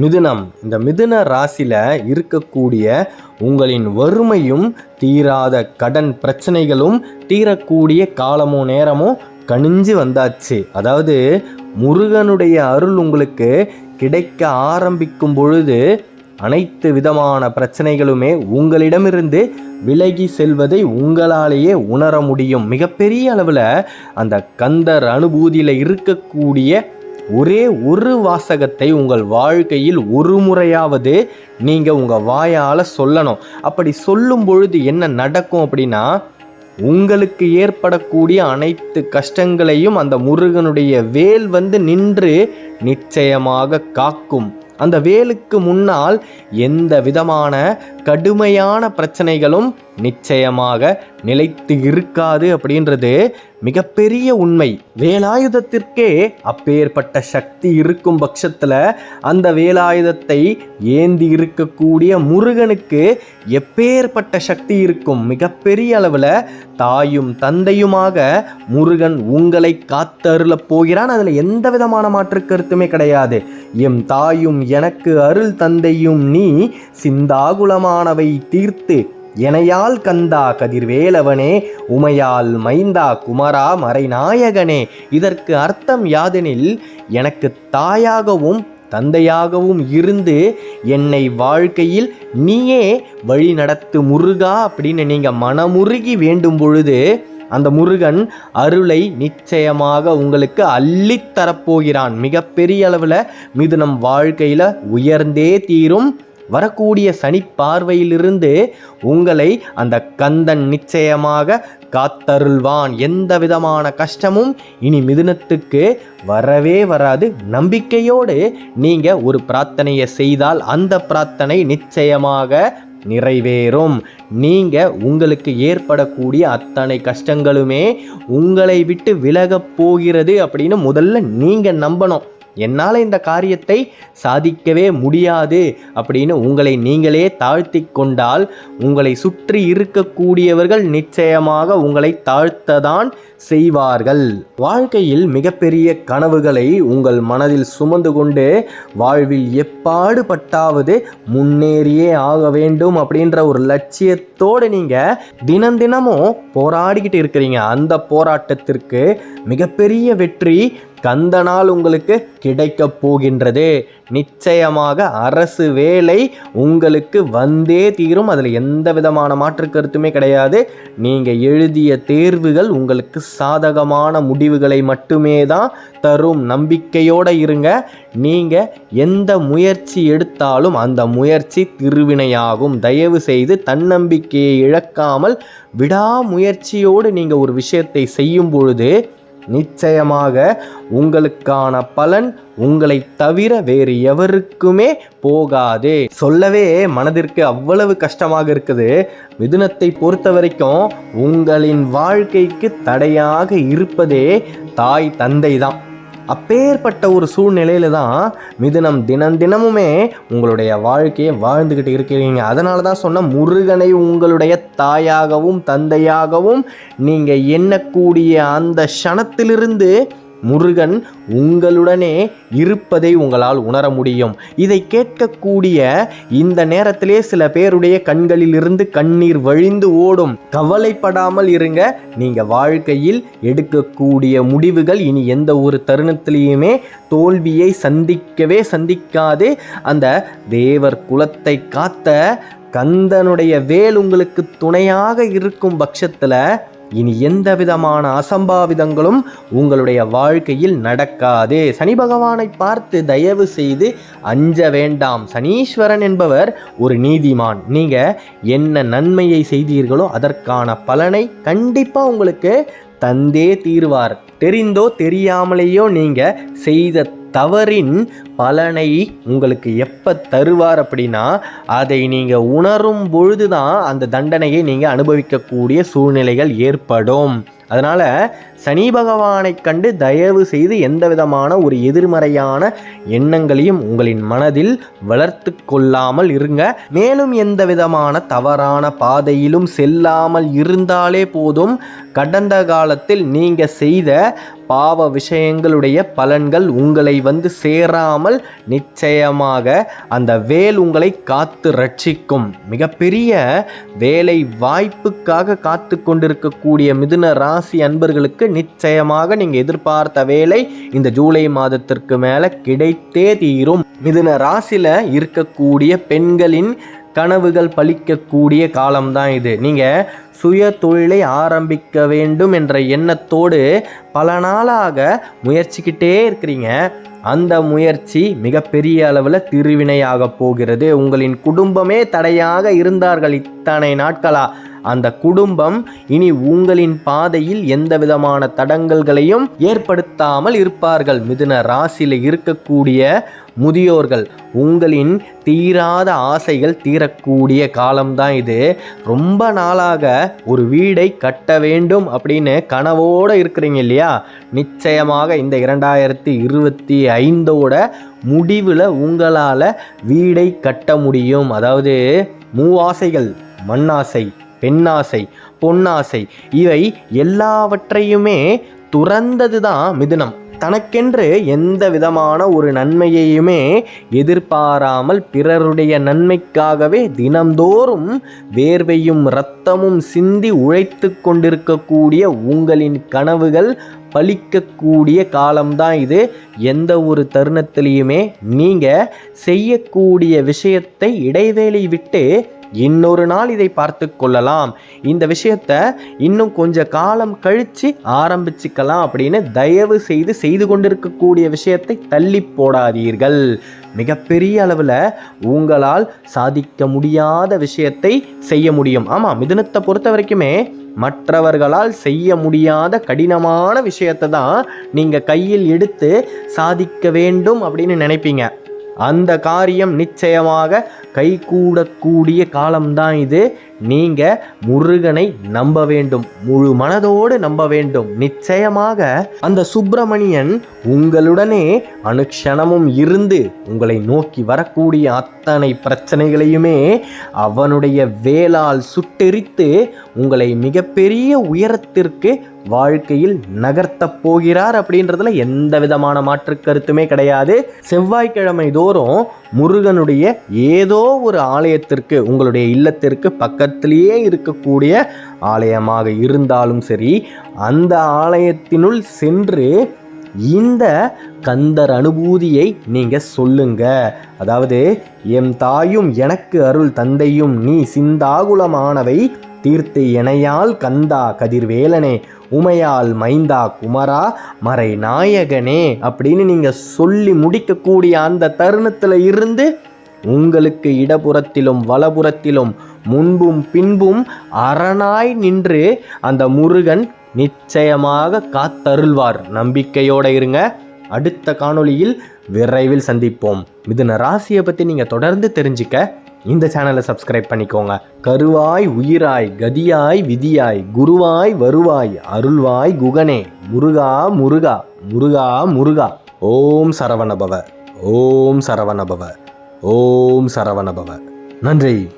மிதுனம். இந்த மிதுன ராசியில் இருக்கக்கூடிய உங்களின் வறுமையும் தீராத கடன் பிரச்சனைகளும் தீரக்கூடிய காலமும் நேரமும் கணிஞ்சு வந்தாச்சு. அதாவது முருகனுடைய அருள் உங்களுக்கு கிடைக்க ஆரம்பிக்கும் பொழுது அனைத்து விதமான பிரச்சனைகளுமே உங்களிடமிருந்து விலகி செல்வதை உங்களாலேயே உணர முடியும். மிகப்பெரிய அளவில் அந்த கந்தர் அனுபூதியில் இருக்கக்கூடிய ஒரே ஒரு வாசகத்தை உங்கள் வாழ்க்கையில் ஒரு முறையாவது நீங்கள் உங்கள் வாயால் சொல்லணும். அப்படி சொல்லும் பொழுது என்ன நடக்கும் அப்படின்னா உங்களுக்கு ஏற்படக்கூடிய அனைத்து கஷ்டங்களையும் அந்த முருகனுடைய வேல் வந்து நின்று நிச்சயமாக காக்கும். அந்த வேலுக்கு முன்னால் எந்த விதமான கடுமையான பிரச்சனைகளும் நிச்சயமாக நிலைத்து இருக்காது அப்படின்றது மிகப்பெரிய உண்மை. வேலாயுதத்திற்கே அப்பேற்பட்ட சக்தி இருக்கும் பட்சத்தில் அந்த வேலாயுதத்தை ஏந்தி இருக்கக்கூடிய முருகனுக்கு எப்பேற்பட்ட சக்தி இருக்கும் மிகப்பெரிய அளவில் தாயும் தந்தையுமாக முருகன் உங்களை காத்தருளப் போகிறான். அதில் எந்த விதமான மாற்று கருத்துமே கிடையாது. எம் தாயும் எனக்கு அருள் தந்தையும் நீ சிந்தாகுலமாக சிந்தாகுலமானவை தீர்த்து எனையால் கந்தா கதிர்வேலவனே உமையால் மைந்தா குமரா மறைநாயகனே இதற்கு அர்த்தம் யாதெனில் எனக்கு தாயாகவும் தந்தையாகவும் இருந்து என்னை வாழ்க்கையில் நீயே வழி நடத்து முருகா அப்படின்னு நீங்கள் மனமுருகி வேண்டும் பொழுது அந்த முருகன் அருளை நிச்சயமாக உங்களுக்கு அள்ளித்தரப்போகிறான். மிகப்பெரிய அளவில் மிதுனம் வாழ்க்கையில் உயர்ந்தே தீரும். வரக்கூடிய சனி பார்வையிலிருந்து உங்களை அந்த கந்தன் நிச்சயமாக காத்தருள்வான். எந்த விதமான கஷ்டமும் இனி மிதுனத்துக்கு வரவே வராது. நம்பிக்கையோடு நீங்கள் ஒரு பிரார்த்தனையை செய்தால் அந்த பிரார்த்தனை நிச்சயமாக நிறைவேறும். நீங்கள் உங்களுக்கு ஏற்படக்கூடிய அத்தனை கஷ்டங்களுமே உங்களை விட்டு விலகப் போகிறது அப்படின்னு முதல்ல நீங்கள் நம்பணும். என்னால் இந்த காரியத்தை சாதிக்கவே முடியாது அப்படின்னு உங்களை நீங்களே தாழ்த்தி கொண்டால் உங்களை சுற்றி இருக்கக்கூடியவர்கள் நிச்சயமாக உங்களை தாழ்த்ததான் செய்வார்கள். வாழ்க்கையில் மிகப்பெரிய கனவுகளை உங்கள் மனதில் சுமந்து கொண்டு வாழ்வில் எப்பாடுபட்டாவது முன்னேறியே ஆக வேண்டும் அப்படின்ற ஒரு லட்சியத்தோடு நீங்கள் தினம் தினமும் போராடிக்கிட்டு இருக்கிறீங்க. அந்த போராட்டத்திற்கு மிகப்பெரிய வெற்றி கந்தனால் உங்களுக்கு கிடைக்கப் போகின்றது. நிச்சயமாக அரசு வேலை உங்களுக்கு வந்தே தீரும். அதில் எந்த விதமான மாற்று கருத்துமே கிடையாது. நீங்கள் எழுதிய தேர்வுகள் உங்களுக்கு சாதகமான முடிவுகளை மட்டுமே தான் தரும். நம்பிக்கையோடு இருங்க. நீங்கள் எந்த முயற்சி எடுத்தாலும் அந்த முயற்சி திருவினையாகும். தயவு செய்து தன்னம்பிக்கையை இழக்காமல் விடாமுயற்சியோடு நீங்கள் ஒரு விஷயத்தை செய்யும் பொழுது நிச்சயமாக உங்களுக்கான பலன் உங்களை தவிர வேறு எவருக்குமே போகாதே. சொல்லவே மனதிற்கு அவ்வளவு கஷ்டமாக இருக்குது. மிதுனத்தை பொறுத்த வரைக்கும் உங்களின் வாழ்க்கைக்கு தடையாக இருப்பதே தாய் தந்தை தான் அப்பேற்பட்ட ஒரு சூழ்நிலையில தான் மிதுனம் தினம் தினமுமே உங்களுடைய வாழ்க்கையை வாழ்ந்துக்கிட்டு இருக்கிறீங்க. அதனால தான் சொன்ன முருகனை உங்களுடைய தாயாகவும் தந்தையாகவும் நீங்கள் எண்ணக்கூடிய அந்த க்ஷணத்திலிருந்து முருகன் உங்களுடனே இருப்பதை உங்களால் உணர முடியும். இதை கேட்கக்கூடிய இந்த நேரத்திலே சில பேருடைய கண்களில் இருந்து கண்ணீர் வழிந்து ஓடும். கவலைப்படாமல் இருங்க. நீங்க வாழ்க்கையில் எடுக்கக்கூடிய முடிவுகள் இனி எந்த ஒரு தருணத்திலையுமே தோல்வியை சந்திக்கவே சந்திக்காது. அந்த தேவர் குலத்தை காத்த கந்தனுடைய வேல் உங்களுக்கு துணையாக இருக்கும் பட்சத்தில் இனி எந்த விதமான அசம்பாவிதங்களும் உங்களுடைய வாழ்க்கையில் நடக்காது. சனி பகவானை பார்த்து தயவு செய்து அஞ்ச வேண்டாம். சனீஸ்வரன் என்பவர் ஒரு நீதிமான். நீங்கள் என்ன நன்மையை செய்தீர்களோ அதற்கான பலனை கண்டிப்பாக உங்களுக்கு தந்தே தீர்வார். தெரிந்தோ தெரியாமலேயோ நீங்கள் செய்த தவறின் பலனை உங்களுக்கு எப்போ தருவார் அப்படின்னா அதை நீங்கள் உணரும் பொழுது தான் அந்த தண்டனையை நீங்கள் அனுபவிக்கக்கூடிய சூழ்நிலைகள் ஏற்படும். அதனால் சனி பகவானை கண்டு தயவு செய்து எந்த விதமான ஒரு எதிர்மறையான எண்ணங்களையும் உங்களின் மனதில் வளர்த்து கொள்ளாமல் இருங்க. மேலும் எந்த விதமான தவறான பாதையிலும் செல்லாமல் இருந்தாலே போதும். கடந்த காலத்தில் நீங்கள் செய்த பாவ விஷயங்களுடைய பலன்கள் உங்களை வந்து சேராமல் நிச்சயமாக அந்த வேல் உங்களை காத்து ரட்சிக்கும். மிகப்பெரிய வேலை வாய்ப்புக்காக காத்து கொண்டிருக்கக்கூடிய மிதுன ராசி அன்பர்களுக்கு நிச்சயமாக நீங்கள் எதிர்பார்த்த வேலை இந்த ஜூலை மாதத்திற்கு மேலே கிடைத்தே தீரும். மிதுன ராசியில் இருக்கக்கூடிய பெண்களின் கனவுகள் பலிக்கக்கூடிய காலம்தான் இது. நீங்கள் சுய தொழிலை ஆரம்பிக்க வேண்டும் என்ற எண்ணத்தோடு பல நாளாக முயற்சிக்கிட்டே இருக்கிறீங்க. அந்த முயற்சி மிகப்பெரிய அளவில் திருவினையாக போகிறது. உங்களின் குடும்பமே தடையாக இருந்தார்கள் இத்தனை நாட்களா? அந்த குடும்பம் இனி உங்களின் பாதையில் எந்த விதமான தடங்கல்களையும் ஏற்படுத்தாமல் இருப்பார்கள். மிதுன ராசியில் இருக்கக்கூடிய முதியோர்கள் உங்களின் தீராத ஆசைகள் தீரக்கூடிய காலம்தான் இது. ரொம்ப நாளாக ஒரு வீடை கட்ட வேண்டும் அப்படின்னு கனவோடு இருக்கிறீங்க இல்லையா? நிச்சயமாக இந்த இரண்டாயிரத்தி இருபத்தி ஐந்தோட முடிவில் உங்களால் வீடை கட்ட முடியும். அதாவது மூவாசைகள் மண்ணாசை பெண்ணாசை பொன்னாசை இவை எல்லாவற்றையுமே துறந்தது தான் மிதுனம். தனக்கென்று எந்த விதமான ஒரு நன்மையையுமே எதிர்பாராமல் பிறருடைய நன்மைக்காகவே தினந்தோறும் வேர்வையும் இரத்தமும் சிந்தி உழைத்து கொண்டிருக்கக்கூடிய உங்களின் கனவுகள் பலிக்கக்கூடிய காலம்தான் இது. எந்த ஒரு தருணத்திலையுமே நீங்கள் செய்யக்கூடிய விஷயத்தை இடைவேளை விட்டு இன்னொரு நாள் இதை பார்த்து கொள்ளலாம். இந்த விஷயத்த இன்னும் கொஞ்ச காலம் கழித்து ஆரம்பிச்சுக்கலாம் அப்படின்னு தயவு செய்து செய்து கொண்டிருக்கக்கூடிய விஷயத்தை தள்ளி போடாதீர்கள். மிகப்பெரிய அளவில் உங்களால் சாதிக்க முடியாத விஷயத்தை செய்ய முடியும். ஆமாம் மிதுனத்தை பொறுத்த வரைக்குமே மற்றவர்களால் செய்ய முடியாத கடினமான விஷயத்தை தான் நீங்கள் கையில் எடுத்து சாதிக்க வேண்டும் அப்படின்னு நினைப்பீங்க. அந்த காரியம் நிச்சயமாக கைகூடக்கூடிய காலம்தான் இது. நீங்கள் முருகனை நம்ப வேண்டும் முழு மனதோடு நம்ப வேண்டும். நிச்சயமாக அந்த சுப்பிரமணியன் உங்களுடனே அனுக்ஷணமும் இருந்து உங்களை நோக்கி வரக்கூடிய அத்தனை பிரச்சனைகளையுமே அவனுடைய வேலால் சுட்டெரித்து உங்களை மிகப்பெரிய உயரத்திற்கு வாழ்க்கையில் நகர்த்தப் போகிறார் அப்படின்றதுல எந்த விதமான மாற்று கருத்துமே கிடையாது. செவ்வாய்க்கிழமை தோறும் முருகனுடைய ஏதோ ஒரு ஆலயத்திற்கு உங்களுடைய இல்லத்திற்கு பக்கத்திலேயே இருக்கக்கூடிய ஆலயமாக இருந்தாலும் சரி அந்த ஆலயத்தினுள் சென்று இந்த கந்தர் அனுபூதியை நீங்கள் சொல்லுங்க. அதாவது எம் தாயும் எனக்கு அருள் தந்தையும் நீ சிந்தாகுலமானவை தீர்த்து இணையால் கந்தா கதிர்வேலனே உமையால் மைந்தா குமரா மறை நாயகனே அப்படின்னு நீங்கள் சொல்லி முடிக்கக்கூடிய அந்த தருணத்தில் இருந்து உங்களுக்கு இடப்புறத்திலும் வலப்புறத்திலும் முன்பும் பின்பும் அரணாய் நின்று அந்த முருகன் நிச்சயமாக காத்தருள்வார். நம்பிக்கையோடு இருங்க. அடுத்த காணொளியில் விரைவில் சந்திப்போம். மிதுன ராசியை பற்றி நீங்கள் தொடர்ந்து தெரிஞ்சுக்க இந்த சேனலை சப்ஸ்கிரைப் பண்ணிக்கோங்க. கருவாய் உயிராய் கதியாய் விதியாய் குருவாய் வருவாய் அருள்வாய் குகனே முருகா முருகா முருகா முருகா. ஓம் சரவணபவ. ஓம் சரவணபவ. ஓம் சரவணபவ. நன்றி.